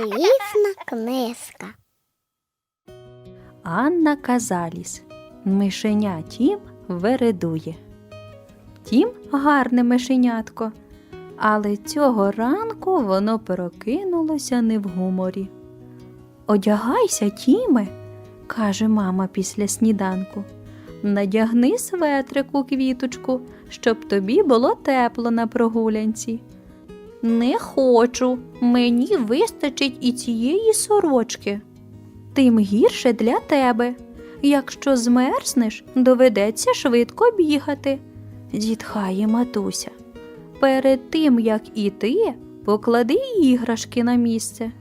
Залізна книжка. Анна Казаліс. Мишеня Тім вередує. Тім гарне мишенятко, але цього ранку воно прокинулося не в гуморі. Одягайся, Тіме, каже мама після сніданку. Надягни светрик у квіточку, щоб тобі було тепло на прогулянці. Не хочу, мені вистачить і цієї сорочки. Тим гірше для тебе. Якщо змерзнеш, доведеться швидко бігати, зітхає матуся. Перед тим, як іти, поклади іграшки на місце.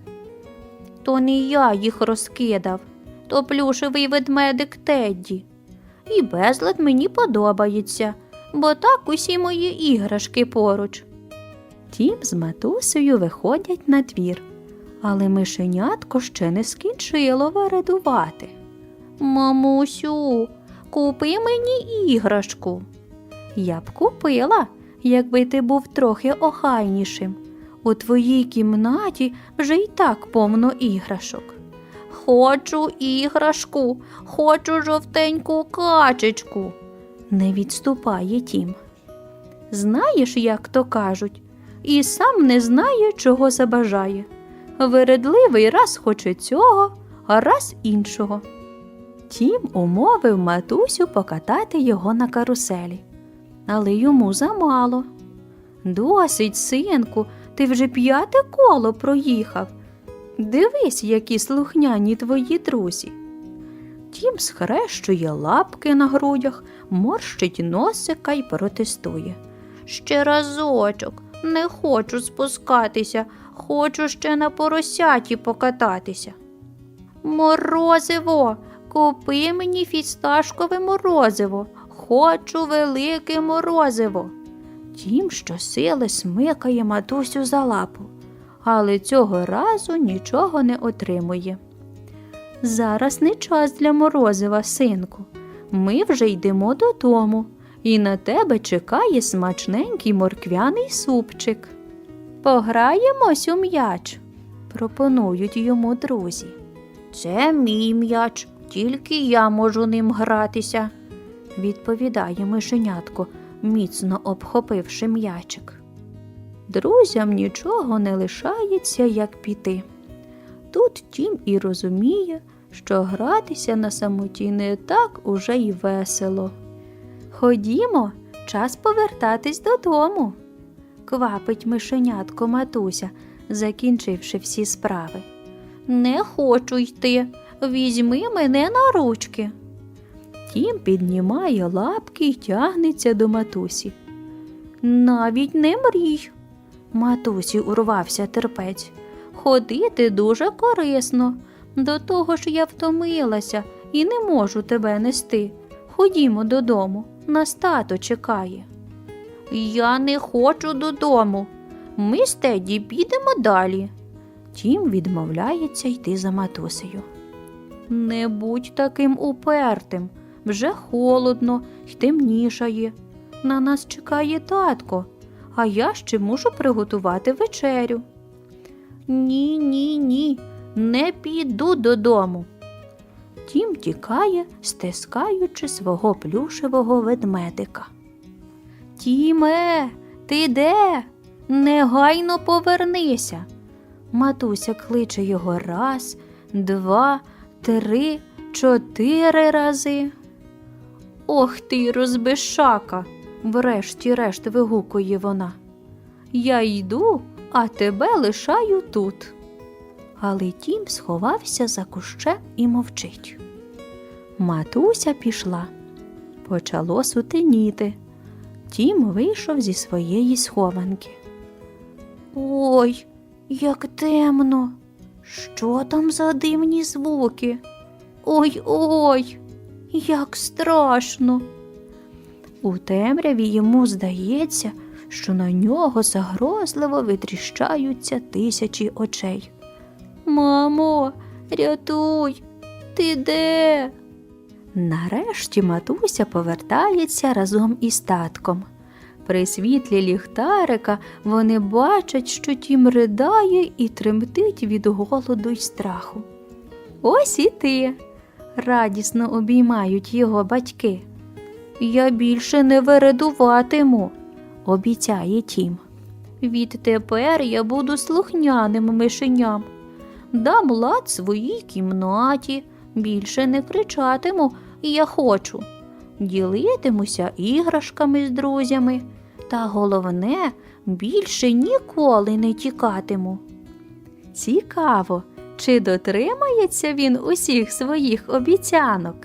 То не я їх розкидав, то плюшевий ведмедик Тедді. І безлад мені подобається, бо так усі мої іграшки поруч. Тім з матусею виходять на двір, але мишенятко ще не скінчило вередувати. Мамусю, купи мені іграшку. Я б купила, якби ти був трохи охайнішим. У твоїй кімнаті вже й так повно іграшок. Хочу іграшку, хочу жовтеньку качечку. Не відступає тім. Знаєш, як то кажуть, і сам не знає, чого забажає. Вередливий раз хоче цього, а раз іншого. Тім умовив матусю покатати його на каруселі, але йому замало. Досить, синку, ти вже п'яте коло проїхав. Дивись, які слухняні твої друзі. Тім схрещує лапки на грудях, морщить носика й протестує. Ще разочок, не хочу спускатися, хочу ще на поросяті покататися. Морозиво, купи мені фісташкове морозиво, хочу велике морозиво. Тім щосили смикає матусю за лапу, але цього разу нічого не отримує. Зараз не час для морозива, синку. Ми вже йдемо додому, і на тебе чекає смачненький морквяний супчик. Пограємось у м'яч, пропонують йому друзі. Це мій м'яч, тільки я можу ним гратися, відповідає мишенятко, міцно обхопивши м'ячик. Друзям нічого не лишається, як піти. Тут тім і розуміє, що гратися на самоті не так уже й весело. Ходімо, час повертатись додому, квапить мишенятко матуся, закінчивши всі справи. Не хочу йти, візьми мене на ручки. Тім піднімає лапки й тягнеться до матусі. Навіть не мрій. Матусі урвався терпець. Ходити дуже корисно. До того ж я втомилася і не можу тебе нести. Ходімо додому, нас тато чекає. Я не хочу додому. Ми з Теді підемо далі. Тім відмовляється йти за матусею. Не будь таким упертим, вже холодно й темнішає. На нас чекає татко, а я ще мушу приготувати вечерю. Ні, ні, ні, не піду додому. Тім тікає, стискаючи свого плюшевого ведмедика. Тіме, ти де? Негайно повернися. Матуся кличе його раз, два, три, чотири рази. Ох ти, розбишака, врешті-решт вигукує вона. Я йду, а тебе лишаю тут. Але тім сховався за кущем і мовчить. Матуся пішла. Почало сутеніти. Тім вийшов зі своєї схованки. Ой, як темно. Що там за дивні звуки? Ой ой, як страшно. У темряві йому здається, що на нього загрозливо витріщаються тисячі очей. Мамо, рятуй, ти де? Нарешті матуся повертається разом із татком. При світлі ліхтарика вони бачать, що тім ридає і тремтить від голоду й страху. Ось і ти. радісно обіймають його батьки. Я більше не вередуватиму, обіцяє тім. Відтепер я буду слухняним мишеням. Дам лад своїй кімнаті, більше не кричатиму я хочу. Ділитимуся іграшками з друзями, та головне, більше ніколи не тікатиму. Цікаво, чи дотримається він усіх своїх обіцянок?